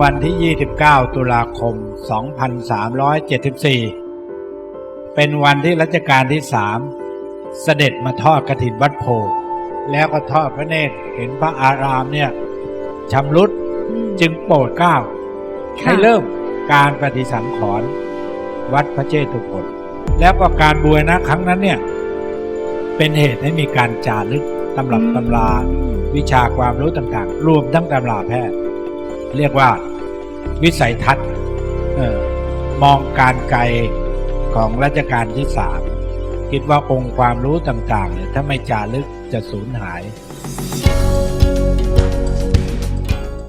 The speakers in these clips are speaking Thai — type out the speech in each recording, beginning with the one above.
วันที่ 29 ตุลาคม 2374 เป็นวันที่รัชกาลที่สามเสด็จมาทอดกฐินวัดโพธิ์แล้วก็ทอดพระเนตรเห็นพระอารามเนี่ยชำรุดจึงโปรดเกล้าให้เริ่มการปฏิสังขรณ์วัดพระเจตุพนแล้วก็การบูรณะครั้งนั้นเนี่ยเป็นเหตุให้มีการจารึกตำรับตำราวิชาความรู้ต่างๆ รวมทั้งตำราแพทย์ เรียกว่า วิสัยทัศน์เออมองการไกลของรัชกาลที่สามคิดว่าองค์ความรู้ต่างๆเนี่ยถ้าไม่จารึกจะสูญหาย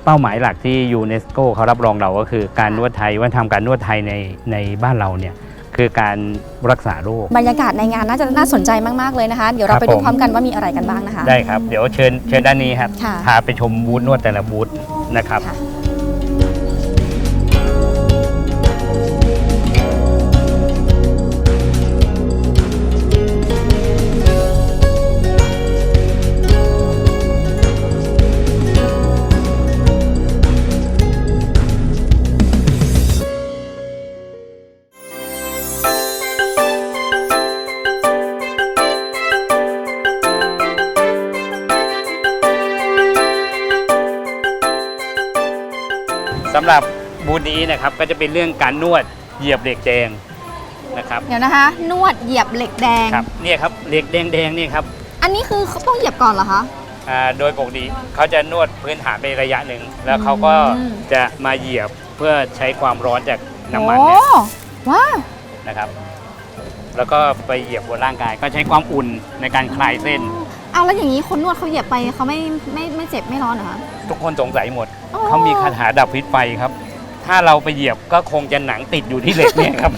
เป้าหมายหลักที่ยูเนสโกเขารับรองเราก็คือการนวดไทยวัฒนธรรมการนวดไทยในในบ้านเราเนี่ยคือการรักษาโรคบรรยากาศในงานน่าจะน่าสนใจมาก ๆ เลยนะคะ เดี๋ยวเราครับไปดูผมพร้อมกันว่ามีอะไรกันบ้างนะคะ ได้ครับ เดี๋ยวเชิญเชิญด้านนี้ครับค่ะพาไปชมบูธนวดแต่ละบูธนะครับ บบูธนี้นะครับก็จะเป็นเรื่องการนวดเหยียบเหล็กแดงนะครับเดี๋ยวนะคะ นวดเหยียบเหล็กแดง ครับเนี่ยครับเหล็กแดงๆเนี่ยครับอันนี้คือเขาต้องเหยียบก่อนเหรอคะ อ่าโดยปกติเขาจะนวดพื้นฐานไประยะหนึ่ง แล้วเขาก็อืม จะมาเหยียบเพื่อใช้ความร้อนจากน้ำมันโอ้เนี่ยว้าวนะครับ แล้วก็ไปเหยียบบนร่างกาย ก็ใช้ความอุ่นในการคลายเส้น เอาแล้วอย่างนี้คนนวดเขาเหยียบไปเขาไม่ไม่ไม่เจ็บไม่ร้อนเหรอคะทุกคนสงสัยหมดอ๋อเขามีคาถาดับพิษไฟครับ ถ้าเราไปเหยียบก็คงจะหนังติดอยู่ที่เหล็กเนี่ยครับ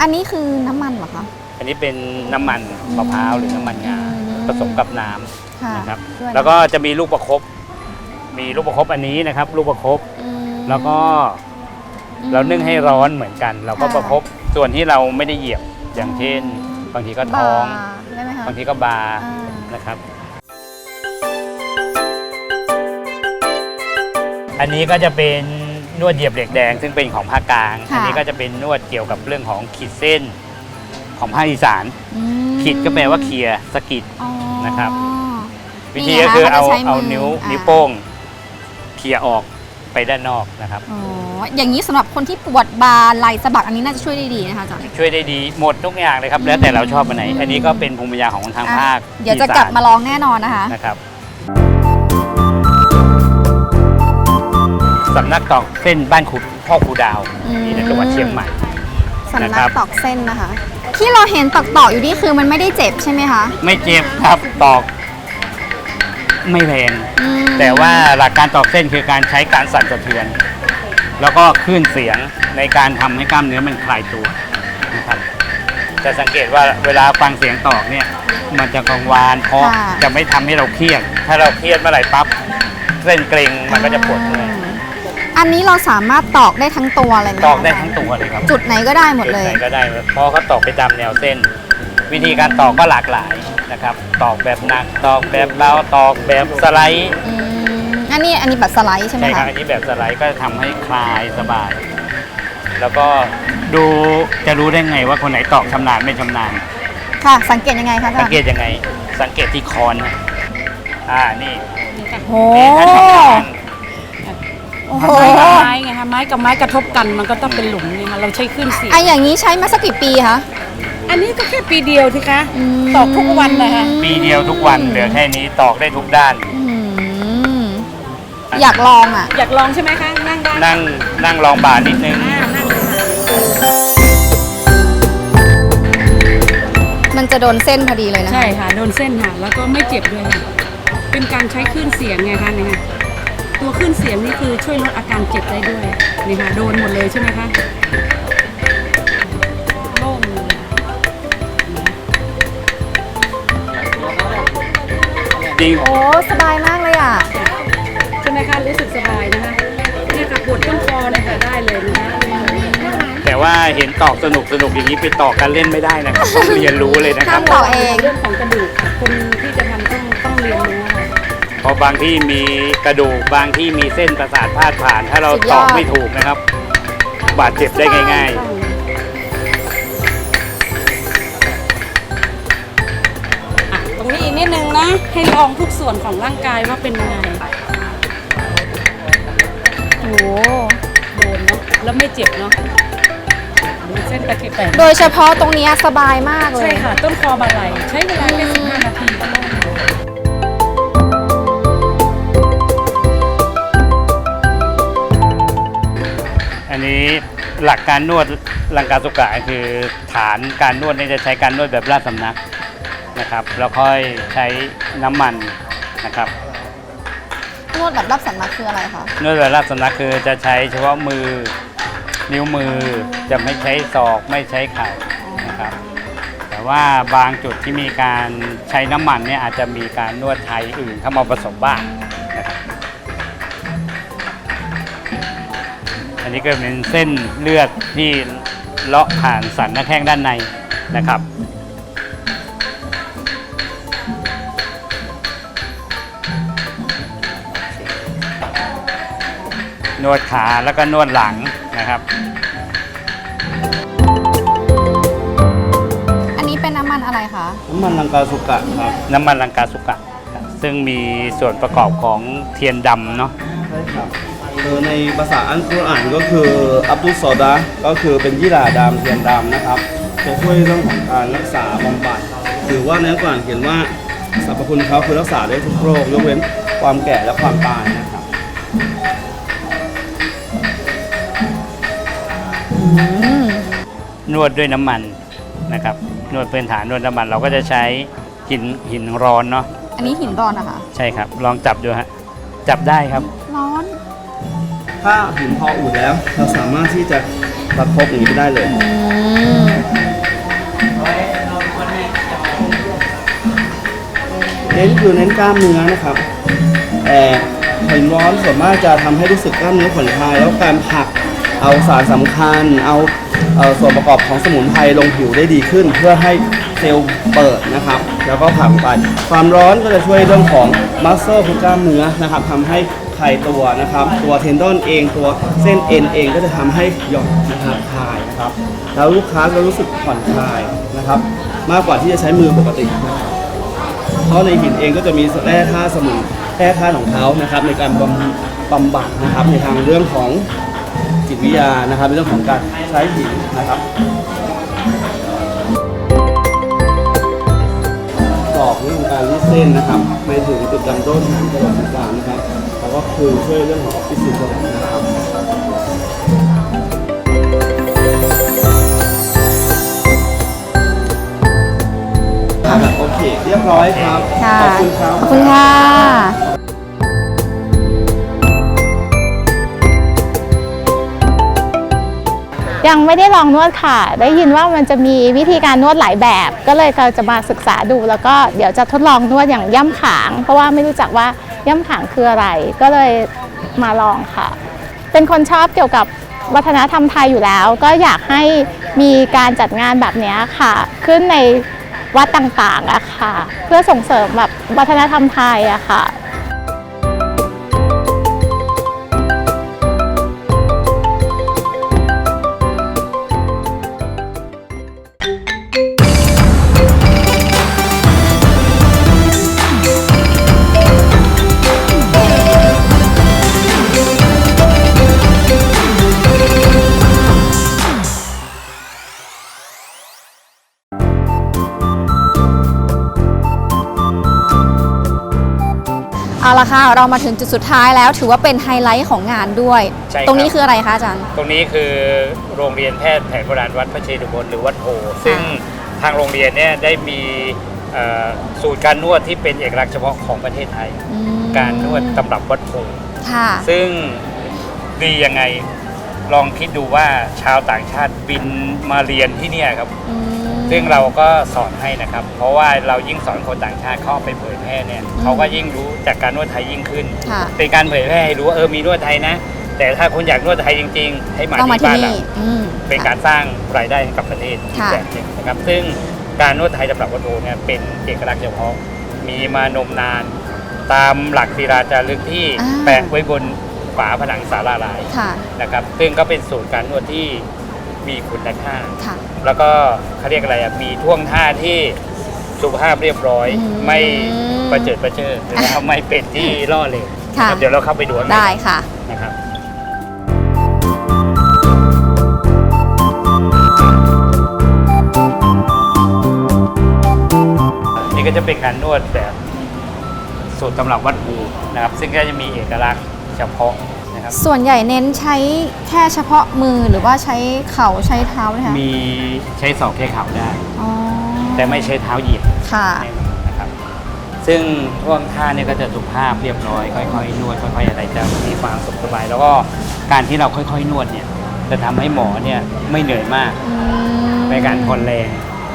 อันนี้คือน้ำมันเหรอคะ อันนี้เป็นน้ำมันมะพร้าวหรือน้ำมันงาอืม ผสมกับน้ำค่ะนะครับ ด้วยนะแล้วก็จะมีลูกประคบ มีลูกประคบอันนี้นะครับ ลูกประคบอืมแล้วก็อืม เรานึ่งให้ร้อนเหมือนกัน เราก็ค่ะ ประคบส่วนที่เราไม่ได้เหยียบอย่างเช่น บางทีก็ท้อง บาร์ได้ไหมคะบางทีก็บาร์อ่านะครับ อันนี้ก็จะเป็น นวดเหยียบเหล็กแดง ซึ่งเป็นของภาคกลาง ค่ะ อันี้ก็จะเป็นนวดเกี่ยวกับเรื่องของขีดเส้นของภาคอีสาน อืมขีดก็แปลว่าเคลียร์สะกิด อ๋อ นะครับ วินี่ธีไงก็คือคะเอาเขาจะใช้มือเอานิ้วอ่านิ้วโป้งเคลียร์ออกไปด้านนอกนะครับ อ๋ออย่างนี้สำหรับคนที่ปวดบาไหล่สะบักอันนี้น่าจะช่วยได้ดีนะคะอาจารย์ ช่วยได้ดีหมดทุกอย่างเลยครับ แล้วแต่เราชอบอันไหน อันนี้ก็เป็นภูมิปัญญาของทางภาคเดี๋ยวจะอีสนกลับมาลองแน่นอนนะคะ นะครับ สำนักตอกเส้นบ้านขุดพ่อครูดาวอืม นี่ในจังหวัดเชียงใหม่ สำนันะครักบ ตอกเส้นนะคะ ที่เราเห็นตอกตอกๆอยู่นี่คือมันไม่ได้เจ็บใช่ไหมคะไม่เจ็บครับตอก ไม่แรง อืมแต่ว่าหลักการตอกเส้นคือการใช้การสั่นสะเทือน แล้วก็คลื่นเสียงในการทำให้กล้ามเนื้อมันคลายตัวนะครับจะสังเกตว่าเวลาฟังเสียงตอกเนี่ย มันจะกังวานเพราะจะไม่ทำให้เราเครียดถ้าเราเครียดเมื่อไหร่ปั๊บเส้นเกร็งมันก็จะปวดเมื่อย อันนี้เราสามารถตอกได้ทั้งตัวเลยไหมคะตอกได้ทั้งตัวเลยครับจุดไหนก็ได้หมดเลยจุไหนก็ได้เพราะเขาตอกไปตามแนวเส้น วิธีการตอกก็หลากหลายนะครับตอกแบบหนักตอกแบบเบาตอกแบบสไลด์อืมอันนี้อันนี้แบบสไลด์ใช่ไหมใช่ครัคะบอันนี้แบบสไลด์ก็จะทำให้คลายสบาย แล้วก็ดูจะรู้ได้ไงว่าคนไหนตอกชำนาญไม่ชำนาญ ค่ะ สังเกตยังไงคะอาสัจางรย์เกตยังไง สังเกตที่คอนนะอ่านี่โอ้นี่ท่านชำนาญโอ้โหไม้กับไม้ไงคะไม้กับไม้กระทบกันมันก็ต้องเป็นหลุมนี่ค่ะเราใช้ขึ้นเสียงไอะอย่างนี้ใช้มาสักกี่ปีคะ อันนี้ก็แค่ปีเดียวทีคะมตอกทุกวันนะคะปีเดียวทุกวันเหลือแค่นี้ตอกได้ทุกด้าน อืมอยากลองอะ อยากลองใช่ไหมคะนั่งได้นั่งนั่งลองบาร์นิดนึง อ่านั่งเลยค่ะมันจะโดนเส้นพอดีเลยนะคะใช่ค่ะโดนเส้นค่ะแล้วก็ไม่เจ็บด้วยค่ะเป็นการใช้คลื่นเสียงไงคะเนี่ยค่ะ ตัวคลื่นเสียงนี่คือช่วยลดอาการเจ็บได้ด้วยนี่ค่ะโดนหมดเลยใช่ไหมคะโล่งเลยจริง โอ้สบายมากเลยอะ ใช่ไหมคะรู้สึกสบายนะคะเนี่ยค่ะปวดต้นคอเนี่ยค่ะได้เลยนะคะแต่ว่าเห็นตอกสนุกสนุกอย่างนี้ไปตอกกันเล่นไม่ได้นะครับต้องเรียนรู้เลยนะครับ ห้ามตอกเอง เรื่องของกระดูกค่ะคนที่จะทำต้องต้องเรียนรู้ค่ะ เพราะบางที่มีกระดูกบางที่มีเส้นประสาทพาดผ่าน ถ้าเราสุดยตออดกไม่ถูกนะครับ บาดเจ็บได้ง่าย อะตรงนี้อีกนิดนึงนะ ให้ลองทุกส่วนของร่างกายว่าเป็นยังไง โอ้โหโดนเนาะ แล้วไม่เจ็บเนาะดูเส้นตะเข็บแตกโดยเฉพาะตรงเนี้ยสบายมากเลยใช่ค่ะ ต้นคอบาไหลใช้เวลาแค่15นาทีก็ได้ๆ นนี้หลักการนวดลังกาสุกะคือฐานการนวดเนี่ยจะใช้การนวดแบบราชสำนักนะครับแล้วค่อยใช้น้ำมันนะครับนวดแบบรับสันนักคืออะไรคะ นวดแบบราชสำนักคือจะใช้เฉพาะมือนิ้วมือจะไม่ใช้ศอกไม่ใช้เข่านะครับ แต่ว่าบางจุดที่มีการใช้น้ำมันเนี่ยอาจจะมีการนวดไทยอื่นเข้ามาผสมบ้าง อันนี้ก็เป็นเส้นเลือดที่เลาะผ่านสันหน้าแข้งด้านในนะครับ นวดขาแล้วก็นวดหลังนะครับ อันนี้เป็นน้ำมันอะไรคะ น้ำมันลังกาสุกะครับ น้ำมันลังกาสุกะครับซึ่งมีส่วนประกอบของเทียนดำเนาะใช่ครับคือ ในภาษาอันกุรอานก็คืออับดุลซอดะก็คือเป็นยี่หร่าดำเทียนดำนะครับจะช่วยเรื่องของการรักษาบำบัดถือว่าในอัลกุรอานเขียนว่าสรรพคุณเขาคือรักษาได้ทุกโรคยกเว้นความแก่และความตายนะครับนวดด้วยน้ำมันนะครับนวดพื้นฐานนวดน้ำมันเราก็จะใช้หินหินร้อนเนาะอันนี้หินร้อนนะคะ ใช่ครับ ลองจับดูฮะจับได้ครับร้อน ถ้าหินพออุ่นแล้ว เราสามารถที่จะประคบอย่างนี้ได้เลย เน้นคือเน้นกล้ามเนื้อนะครับแต่หินร้อนส่วนมากจะทำให้รู้สึกกล้ามเนื้อผ่อนคลาย แล้วการผักเอาสารสำคัญ เอาเอ่อส่วนประกอบของสมุนไพรลงผิวได้ดีขึ้น เพื่อให้เซลล์เปิดนะครับ แล้วก็ผักไปความร้อนก็จะช่วยเรื่องของมัสเซลคือกล้ามเนื้อนะครับทำให้ ลายตัวนะครับ ตัวเทนดอนเองตัวเส้นเอ็นเองก็จะทำให้หย่อนนะครับคลายนะครับ แล้วลูกค้าก็รู้สึกผ่อนคลายนะครับ มากกว่าที่จะใช้มือปกติ เพราะในหินเองก็จะมีแร่ธาตุสมุนแร่ธาตุของเขานะครับ ในการบำบำบัดนะครับ ในทางเรื่องของจิตวิทยานะครับในเรื่องของการใช้หินนะครับตอกนี่คือการรีดเส้นนะครับไปถึงจุดดำต้นหางตลอดกลางนะครับ ก็คือช่วยเรื่องของออฟฟิศซินโดรมนะครับอะโอเค เรียบร้อยครับ ค่ะขอบคุณครับ ขอบคุณค่ะยังไม่ได้ลองนวดค่ะ ได้ยินว่ามันจะมีวิธีการนวดหลายแบบ ก็เลยเราจะมาศึกษาดู แล้วก็เดี๋ยวจะทดลองนวดอย่างย่ำขาง เพราะว่าไม่รู้จักว่า ย่ำถางคืออะไร ก็เลยมาลองค่ะ เป็นคนชอบเกี่ยวกับวัฒนธรรมไทยอยู่แล้ว ก็อยากให้มีการจัดงานแบบนี้ค่ะ ขึ้นในวัดต่างๆอะค่ะ เพื่อส่งเสริมแบบวัฒนธรรมไทยอะค่ะ ค่ะ เรามาถึงจุดสุดท้ายแล้ว ถือว่าเป็นไฮไลท์ของงานด้วย ใช่ครับ ตรงนี้คืออะไรคะอาจารย์ ตรงนี้คือโรงเรียนแพทย์แผนโบราณวัดพระเชตุพนหรือวัดโพซึ่งทางโรงเรียนเนี่ยได้มีเอ่อสูตรการนวดที่เป็นเอกลักษณ์เฉพาะของประเทศไทย อืมการนวดตำรับวัดโพค่ะ ซึ่งดียังไงลองคิดดูว่าชาวต่างชาติบินมาเรียนที่เนี่ยครับ อืม ซึ่งเราก็สอนให้นะครับ เพราะว่าเรายิ่งสอนคนต่างชาติเข้าไปเผยแพร่เนี่ยอืมเขาก็ยิ่งรู้จากการนวดไทยยิ่งขึ้น ค่ะ เป็นการเผยแพร่ให้รู้ว่าเออมีนวดไทยนะ แต่ถ้าคุณอยากนวดไทยจริง ๆ ให้มาต้องมาที่ที่บ้านเรานี่อืม เป็นการสร้างรายได้ให้กับประเทศอีกค่ะ แบบหนึ่งนะครับ ซึ่งการนวดไทยสำหรับวัดโอเนี่ยเป็นเอกลักษณ์เฉพาะ มีมานมนาน ตามหลักศิลาจารึกที่อ่า แปะไว้บนฝาผนังศาลาลายค่ะ นะครับ ซึ่งก็เป็นสูตรการนวดที่ มีคุณค่า ค่ะ แล้วก็เขาเรียกอะไรอะมีท่วงท่าที่สุภาพเรียบร้อย อืมไม่ประเจิดประเจิดนะครับไม่เป็นที่ล่อเหลวค่ะนะครับเดี๋ยวเราเข้าไปดูข้างในได้ค่ะ นะครับ นี่ก็จะเป็นการนวดแบบสูตรตำรับวัดภูนะครับ ซึ่งก็จะมีเอกลักษณ์เฉพาะนะ ครับ ส่วนใหญ่เน้นใช้แค่เฉพาะมือหรือว่าใช้เข่าใช้เท้านะคะมีใช้ศอกแค่เข่าได้ อ๋อแต่ไม่ใช้เท้าเหยียบค่ะแน่นอนนะครับ ซึ่งท่วงท่าเนี่ยก็จะสุภาพเรียบร้อยค่อยๆนวดค่อยๆอะไรจะมีความสุขสบาย แล้วก็การที่เราค่อยๆนวดเนี่ยจะทำให้หมอเนี่ยไม่เหนื่อยมากอืมในการทนแรง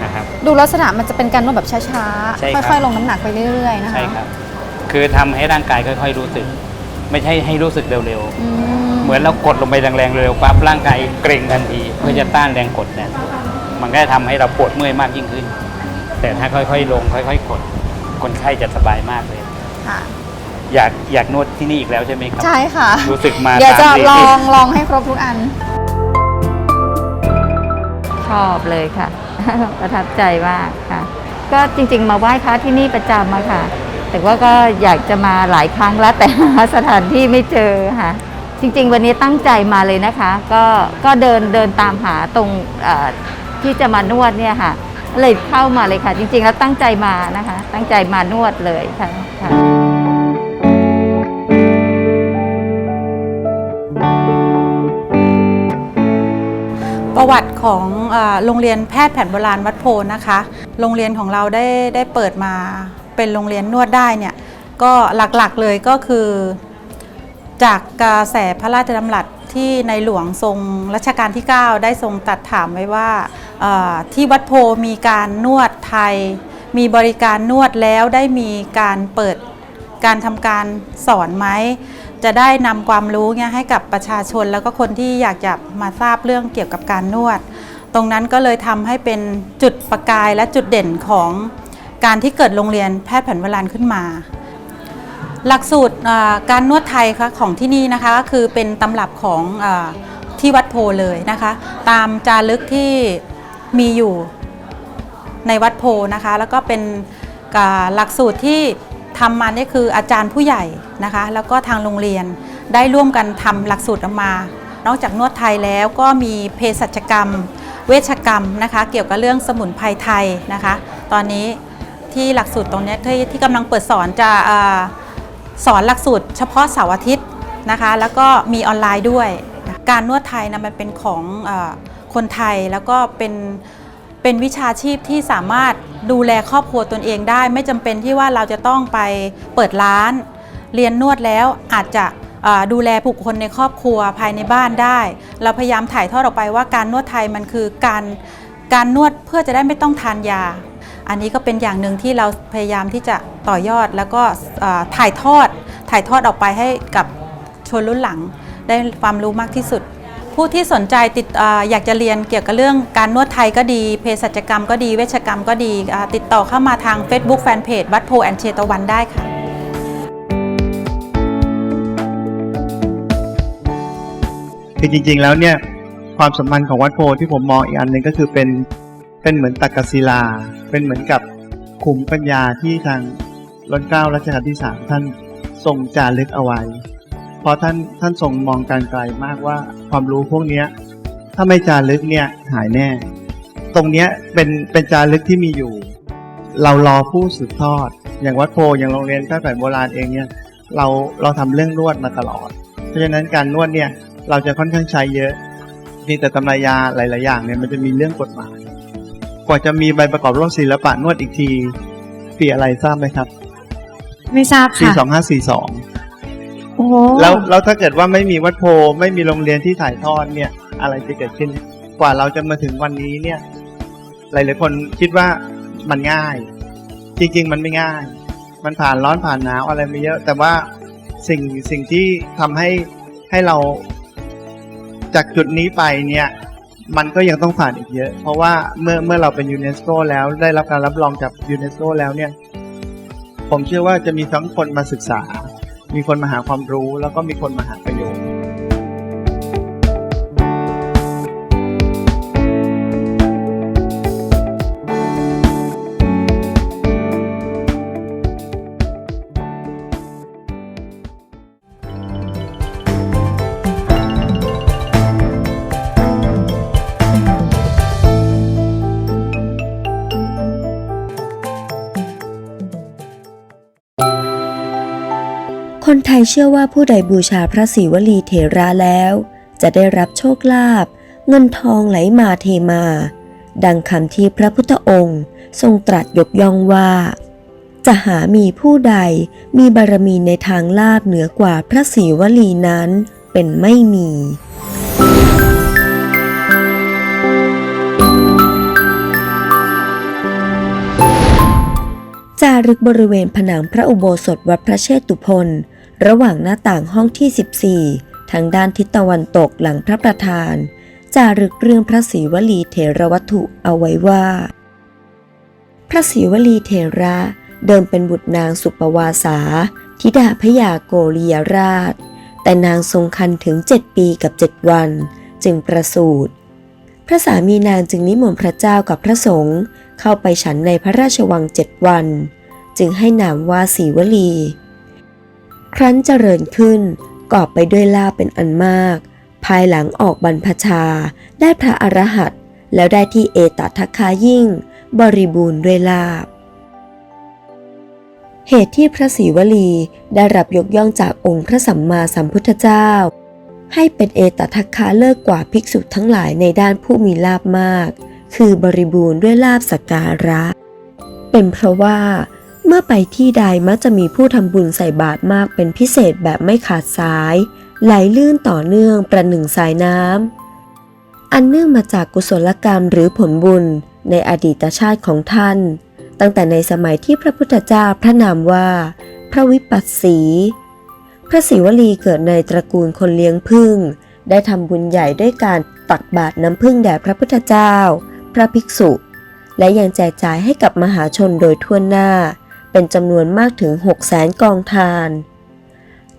นะครับ ดูลักษณะมันจะเป็นการนวดแบบช้าใช่ๆครับค่อยๆ ลงน้ำหนักไปเรื่อยๆ นะคะ ใช่ครับ คือทำให้ร่างกายค่อย ๆ รู้สึก ไม่ใช่ให้รู้สึกเร็วอืๆเหมือนเรากดลงไปแรงๆเร็วๆปั๊บร่างกายเกร็งทันทีเพื่อจะต้านแรงกดเนี่ยมันก็จะทำให้เราปวดเมื่อยมากยิ่งขึ้น แต่ถ้าค่อยๆลงค่อยๆกดคนไข้จะสบายมากเลย ค่ะ อยากอยากนวดที่นี่อีกแล้วใช่ไหมครับ ใช่ค่ะ รู้สึกมาเดี๋ยวจะสามสี่ลปีองลองให้ครบทุกอัน ชอบเลยค่ะ ประทับใจมากค่ะ ก็จริงๆ มาไหว้พระที่นี่ประจำมาค่ะ แต่ว่าก็อยากจะมาหลายครั้งแล้วแต่หาสถานที่ไม่เจอค่ะ จริง ๆ วันนี้ตั้งใจมาเลยนะคะ ก็ก็เดินเดินตามหาตรงที่จะมานวดเนี่ยค่ะ เลยเข้ามาเลยค่ะ จริง ๆ แล้วตั้งใจมานะคะ ตั้งใจมานวดเลยค่ะคะประวัติของโรงเรียนแพทย์แผนโบราณวัดโพนะคะ โรงเรียนของเราได้ได้เปิดมา เป็นโรงเรียนนวดได้เนี่ยก็หลักๆเลยก็คือ จากกระแสพระราชดำรัสที่ในหลวงทรงรัชกาลที่ 9 ได้ทรงตัดถามไว้ว่าที่วัดโพมีการนวดไทย มีบริการนวดแล้วได้มีการเปิดการทำการสอนไหมจะได้นำความรู้เนี่ยให้กับประชาชนแล้วก็คนที่อยากจะมาทราบเรื่องเกี่ยวกับการนวด ตรงนั้นก็เลยทำให้เป็นจุดประกายและจุดเด่นของ การที่เกิดโรงเรียนแพทย์แผนโบราณขึ้นมา หลักสูตรการนวดไทยคะของที่นี่นะคะก็คือเป็นตำรับของอที่วัดโพเลยนะคะ ตามจารึกที่มีอยู่ในวัดโพนะคะ แล้วก็เป็นหลักสูตรที่ทำมานี่คืออาจารย์ผู้ใหญ่นะคะ แล้วก็ทางโรงเรียนได้ร่วมกันทำหลักสูตรออกมา นอกจากนวดไทยแล้วก็มีเภสัชกรรม เวชกรรมนะคะ เกี่ยวกับเรื่องสมุนไพรไทยนะคะ ตอนนี้ ที่หลักสูตรตรงนี้ที่ที่กำลังเปิดสอนจะอสอนหลักสูตรเฉพาะเสาร์อาทิตย์นะคะแล้วก็มีออนไลน์ด้วย การนวดไทยนะมันเป็นของอคนไทยแล้วก็เป็นเป็นวิชาชีพที่สามารถดูแลครอบครัวตนเองได้ ไม่จำเป็นที่ว่าเราจะต้องไปเปิดร้าน เรียนนวดแล้วอาจจะดูแลผู้คนในครอบครัวภายในบ้านได้ เราพยายามถ่ายทอดออกไปว่าการนวดไทยมันคือการการนวดเพื่อจะได้ไม่ต้องทานยา อันนี้ก็เป็นอย่างหนึ่งที่เราพยายามที่จะต่อยอดแล้วก็ถ่ายทอดถ่ายทอดออกไปให้กับชนรุ่นหลัง ได้ความรู้มากที่สุด ผู้ที่สนใจติดออยากจะเรียนเกี่ยวกับเรื่องการนวดไทยก็ดีเภสัชกรรมก็ดีเวชกรรมก็ดี ติดต่อเข้ามาทาง Facebook Fanpage วัดโพแอนเชตวันได้ค่ะคือจริงๆแล้วเนี่ยความสัมพันธ์ของวัดโพที่ผมมองอีกอันหนึ่งก็คือเป็น เป็นเหมือนตักกศิลา เป็นเหมือนกับขุมปัญญาที่ทางรัชเก้ารัชกาลที่สามท่านทรงจารึกเอาไว้ เพราะท่านท่านทรงมองการไกลมากว่าความรู้พวกเนี้ยถ้าไม่จารึกเนี่ยหายแน่ ตรงเนี้ยเป็นเป็นจารึกที่มีอยู่ เรารอผู้สืบทอด อย่างวัดโพธิ์อย่างโรงเรียนแพทย์แผนโบราณเองเนี่ยเราเราทำเรื่องนวดมาตลอด เพราะฉะนั้นการนวดเนี่ยเราจะค่อนข้างใช้เยอะมีแต่ตำรายาหลาย ๆ อย่างเนี่ยมันจะมีเรื่องกฎหมาย กว่าจะมีใบประกอบโรคศิลปะนวดอีกทีปีอะไรทราบไหมครับ ไม่ทราบปีค่ะสองห้าสี่สองโอ้โหแล้วแล้วถ้าเกิดว่าไม่มีวัดโพธิ์ไม่มีโรงเรียนที่ถ่ายทอดเนี่ย อะไรจะเกิดขึ้น กว่าเราจะมาถึงวันนี้เนี่ย หลายๆคนคิดว่ามันง่าย จริง ๆ มันไม่ง่าย มันผ่านร้อนผ่านหนาวอะไรมาเยอะ แต่ว่าสิ่งสิ่งที่ทำให้ให้เราจากจุดนี้ไปเนี่ย มันก็ยังต้องผ่านอีกเยอะ เพราะว่าเมื่อเมื่อเราเป็นยูเนสโกแล้วได้รับการรับรองจากยูเนสโกแล้วเนี่ย ผมเชื่อว่าจะมีทั้งคนมาศึกษา มีคนมาหาความรู้ แล้วก็มีคนมาหาประโยชน์ คนไทยเชื่อว่าผู้ใดบูชาพระศิวลีเถระแล้ว จะได้รับโชคลาภเงินทองไหลมาเทมา ดังคำที่พระพุทธองค์ ทรงตรัสยกย่องว่า จะหามีผู้ใดมีบารมีในทางลาบเหนือกว่าพระศิวลีนั้นเป็นไม่มีจารึกบริเวณผนังพระอุโบสถวัดพระเชตุพน ระหว่างหน้าต่างห้องที่ 14 ทางด้านทิศตะวันตกหลังพระประธาน จารึกเรื่องพระศรีวลีเถรวัตถุเอาไว้ว่า พระศรีวลีเถระเดิมเป็นบุตรนางสุปวาสา ธิดาพยาโกริยราช แต่นางทรงคันถึง7ปีกับ7วัน จึงประสูติพระสามีนางจึงนิมนต์พระเจ้ากับพระสงฆ์เข้าไปฉันในพระราชวังเจ็ดวัน จึงให้นามว่าศรีวลี ครั้นเจริญขึ้นกอบไปด้วยลาภเป็นอันมาก ภายหลังออกบรรพชา ได้พระอรหัตแล้วได้ที่เอตทัคคายิ่ง บริบูรณ์ด้วยลาภเหตุที่พระศรีวลีได้รับยกย่องจากองค์พระสัมมาสัมพุทธเจ้า ให้เป็นเอตทัคคาเลิกกว่าภิกษุทั้งหลายในด้านผู้มีลาภมาก คือบริบูรณ์ด้วยลาภสักการะ เป็นเพราะว่า เมื่อไปที่ใดมักจะมีผู้ทำบุญใส่บาตรมากเป็นพิเศษแบบไม่ขาดสาย ไหลลื่นต่อเนื่องประหนึ่งสายน้ำ อันเนื่องมาจากกุศลกรรมหรือผลบุญในอดีตชาติของท่าน ตั้งแต่ในสมัยที่พระพุทธเจ้าพระนามว่า พระวิปัสสี พระศิวลีเกิดในตระกูลคนเลี้ยงพึ่ง ได้ทำบุญใหญ่ด้วยการตักบาตรน้ำพึ่งแด่พระพุทธเจ้า พระภิกษุ และยังแจกจ่ายให้กับมหาชนโดยทั่วหน้า เป็นจำนวนมากถึง 6 0แสนกองทาน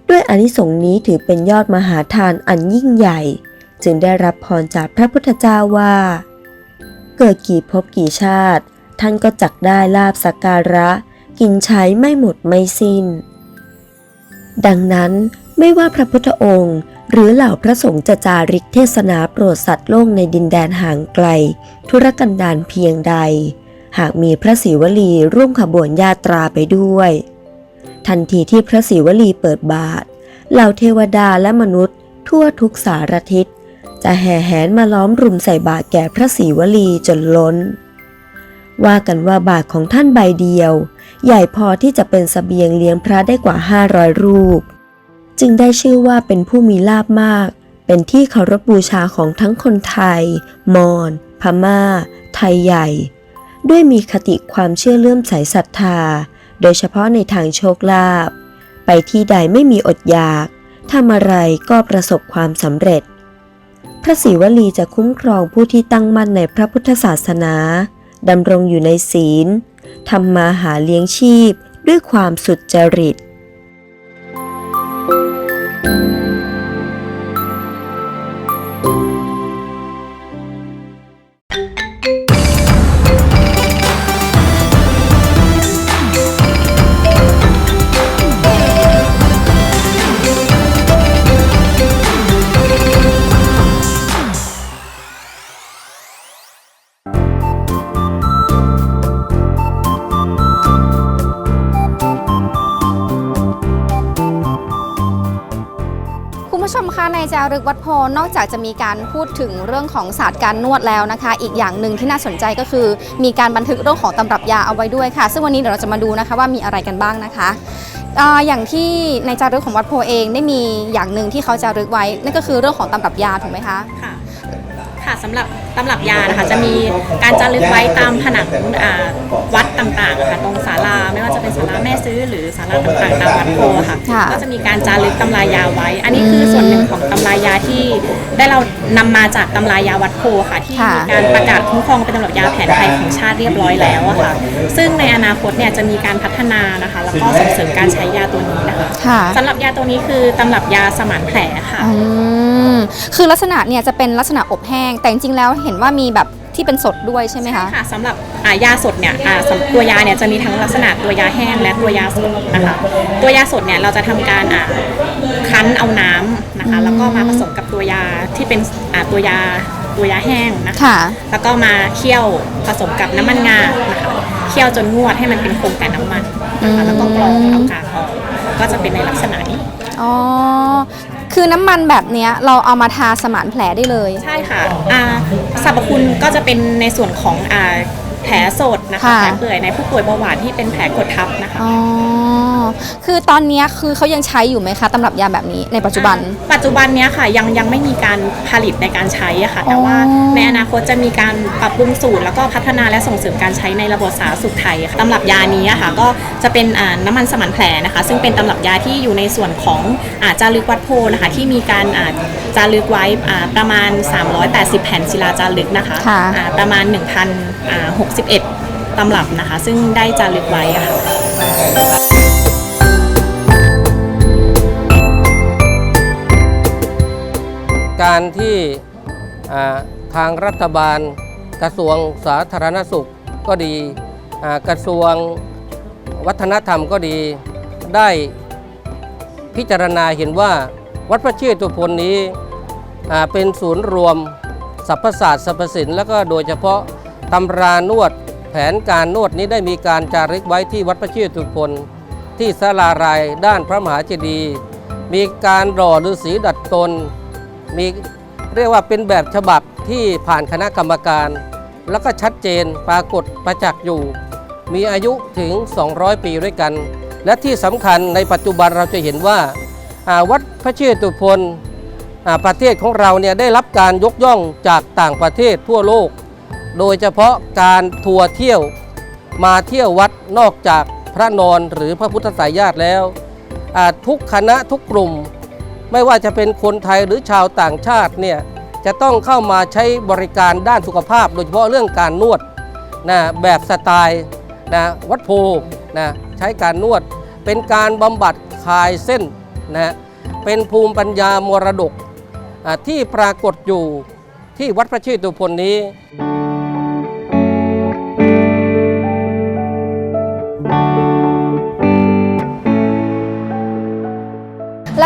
ด้วยอนิสงส์นี้ถือเป็นยอดมหาทานอันยิ่งใหญ่ จึงได้รับพรจากพระพุทธเจ้าว่า เกิดกี่ภพกี่ชาติ ท่านก็จักได้ลาบสักการะ กินใช้ไม่หมดไม่สิ้น ดังนั้นไม่ว่าพระพุทธองค์หรือเหล่าพระสงฆ์จะจาริกเทศนาโปรดสัตว์โลกในดินแดนห่างไกล ธุรกันดารเพียงใด หากมีพระศิวลีร่วมขบวนญาตราไปด้วย ทันทีที่พระศิวลีเปิดบาทเหล่าเทวดาและมนุษย์ ทั่วทุกสารทิศจะแห่แหนมาล้อมรุมใส่บาตรแก่พระศิวลีจนล้น ว่ากันว่าบาทของท่านใบเดียว ใหญ่พอที่จะเป็นสเสบียงเลี้ยงพระได้กว่า 500 รูป จึงได้ชื่อว่าเป็นผู้มีลาบมาก เป็นที่เคารพบูชาของทั้งคนไทย มอญพม่า ไทยใหญ่ ด้วยมีคติความเชื่อเลื่อมใสศรัทธา โดยเฉพาะในทางโชคลาภไปที่ใดไม่มีอดอยากทำอะไรก็ประสบความสำเร็จ พระศิวลีจะคุ้มครองผู้ที่ตั้งมั่นในพระพุทธศาสนาดำรงอยู่ในศีลทำมาหาเลี้ยงชีพด้วยความสุดจริต วัดโพนอกจากจะมีการพูดถึงเรื่องของศาสตร์การนวดแล้วนะคะ อีกอย่างหนึ่งที่น่าสนใจก็คือ มีการบันทึกเรื่องของตำรับยาเอาไว้ด้วยค่ะ ซึ่งวันนี้เดี๋ยวเราจะมาดูนะคะว่ามีอะไรกันบ้างนะคะอ่าอย่างที่ในจารึกของวัดโพเองได้มีอย่างหนึ่งที่เขาจารึกไว้นั่นก็คือเรื่องของตำรับยาถูกไหมคะ ค่ะค่ะสำหรับตำรับยานะคะจะมีการจารึกไว้ตามผนังอ่าวัดต่างๆอะค่ะตรงศาลาไม่ว่าจะเป็นศาลาแม่ซื้อ หรือศาลาต่างๆตามวัดโพธิ์ค่ะค่ะ ก็จะมีการจารึกตำรายาไว้ อันนี้คือส่วนหนึ่งของตำรารายาที่ได้เรานำมาจากตำรายาวัดโพค่ะ ที่ค่ะมีการประกาศคุ้มครองเป็นตำรับยาแผนไทยของชาติเรียบร้อยแล้วอะค่ะ ซึ่งในอนาคตเนี่ยจะมีการพัฒนานะคะ แล้วก็ส่งเสริมการใช้ยาตัวนี้นะคะค่ะ สำหรับยาตัวนี้คือตำรับยาสมานแผลค่ะ อืม คือลักษณะเนี่ยจะเป็นลักษณะอบแห้ง แต่จริงๆแล้วเห็นว่ามีแบบที่เป็นสดด้วยใช่ไหมคะ ค่ะสำหรับอ่ายาสดเนี่ยอ่าสำตัวยาเนี่ยจะมีทั้งลักษณะตัวยาแห้งและตัวยาสดนะคะตัวยาสดเนี่ยเราจะทำการอ่าคั้นเอาน้ำนะคะแล้วก็มาผสมกับตัวยาที่เป็นอ่าตัวยาตัวยาแห้งนะคะ ค่ะ แล้วก็มาเคี่ยวผสมกับน้ำมันงานะคะเคี่ยวจนงวดให้มันเป็นโครงแต่น้ำมันนะคะแล้วก็กรองเอากากออกก็จะเป็นในลักษณะนี้ อ๋อ คือน้ำมันแบบเนี้ยเราเอามาทาสมานแผลได้เลย ใช่ค่ะอ่าสรรพคุณก็จะเป็นในส่วนของอ่า แผลสดนะคะค่ะ แผลเปื่อยในผู้ป่วยเบาหวานที่เป็นแผลกดทับนะคะ อ๋อ คือตอนเนี้ยคือเขายังใช้อยู่ไหมคะตำรับยาแบบนี้ในปัจจุบัน ปัจจุบันเนี้ยค่ะยังยังไม่มีการผลิตในการใช้อะค่ะ แต่ว่าอ๋อ ในอนาคตจะมีการปรับปรุงสูตร แล้วก็พัฒนาและส่งเสริมการใช้ในระบบสาธารณสุขไทยค่ะตำรับยานี้อะค่ะ ก็จะเป็นอ่าน้ำมันสมานแผลนะคะ ซึ่งเป็นตำรับยาที่อยู่ในส่วนของอาจารึกวัดโพนะคะที่มีการอ่าจารึกไว้อ่าประมาณ 380 แผ่นศิลาจารึกนะคะค่ะ อ่าประมาณ1,061ตำรับนะคะ ซึ่งได้จารึกไว้อะค่ะการที่ทางรัฐบาลกระทรวงสาธารณสุขก็ดีกระทรวงวัฒนธรรมก็ดีได้พิจารณาเห็นว่าวัดพระเชตุพนนี้เป็นศูนย์รวมสรรพศาสตร์สรรพศิลป์แล้วก็โดยเฉพาะ ตำรานวด แผนการนวดนี้ได้มีการจารึกไว้ที่วัดพระเชตุพนที่ศาลารายด้านพระมหาเจดีย์มีการหล่อฤาษีดัดตน มีเรียกว่าเป็นแบบฉบับที่ผ่านคณะกรรมการ แล้วก็ชัดเจนปรากฏประจักษ์อยู่ มีอายุถึง 200 ปีด้วยกัน และที่สำคัญในปัจจุบันเราจะเห็นว่าวัดพระเชตุพนประเทศของเราเนี่ยได้รับการยกย่องจากต่างประเทศทั่วโลก โดยเฉพาะการทัวร์เที่ยวมาเที่ยววัดนอกจากพระนอนหรือพระพุทธสายญาติแล้วทุกคณะทุกกลุ่ม ไม่ว่าจะเป็นคนไทยหรือชาวต่างชาติเนี่ยจะต้องเข้ามาใช้บริการด้านสุขภาพ โดยเฉพาะเรื่องการนวดนะแบบสไตล์นะวัดโพนะใช้การนวด เป็นการบำบัดคลายเส้นนะเป็นภูมิปัญญามรดกที่ปรากฏอยู่ที่วัดพระเชตุพนนี้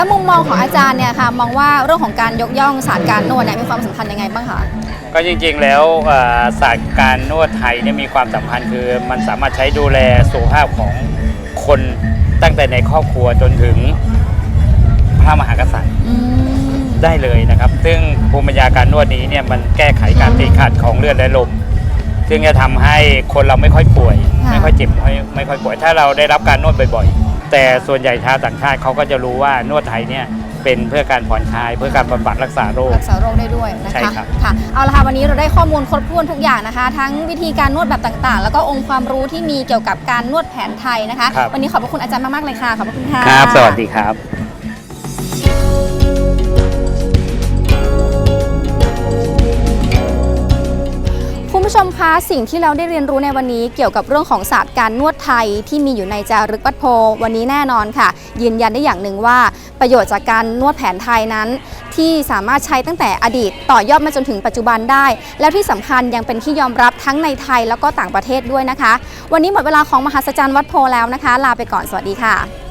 แล้วมุมมองของอาจารย์เนี่ยค่ะมองว่าเรื่องของการยกย่องศาสตร์การนวดเนี่ยมีความสำคัญยังไงบ้างคะก็จริงๆแล้วเอ่อศาสตร์การนวดไทยเนี่ยมีความสำคัญคือมันสามารถใช้ดูแลสุขภาพของคนตั้งแต่ในครอบครัวจนถึงพระมหากษัตริย์ได้เลยนะครับ ซึ่งภูมิปัญญาการนวดนี้เนี่ยมันแก้ไขการติดขัดของเลือดและลมซึ่งจะทำให้คนเราไม่ค่อยป่วย ไม่ค่อยเจ็บไม่ไม่ค่อยป่วย ถ้าเราได้รับการนวดบ่อยๆ แต่ส่วนใหญ่ชาวต่างชาติเขาก็จะรู้ว่านวดไทยเนี่ยเป็นเพื่อการผ่อนคลาย เพื่อการบำบัดรักษาโรค รักษาโรคได้ด้วยนะใช่คะครับค่ะเอาละค่ะวันนี้เราได้ข้อมูลครบถ้วนทุกอย่างนะคะ ทั้งวิธีการนวดแบบต่างๆ แล้วก็องค์ความรู้ที่มีเกี่ยวกับการนวดแผนไทยนะคะ ครับ วันนี้ขอบพระคุณอาจารย์มากๆเลยค่ะขอบพระคุณค่ะ ครับ สวัสดีครับ ผู้ชมคะสิ่งที่เราได้เรียนรู้ในวันนี้เกี่ยวกับเรื่องของศาสตร์การนวดไทยที่มีอยู่ในจารึกวัดโพ วันนี้แน่นอนค่ะ ยืนยันได้อย่างหนึ่งว่า ประโยชน์จากการนวดแผนไทยนั้น ที่สามารถใช้ตั้งแต่อดีตต่อยอดมาจนถึงปัจจุบันได้ แล้วที่สำคัญยังเป็นที่ยอมรับทั้งในไทยแล้วก็ต่างประเทศด้วยนะคะ วันนี้หมดเวลาของมหัศจรรย์วัดโพแล้วนะคะ ลาไปก่อนสวัสดีค่ะ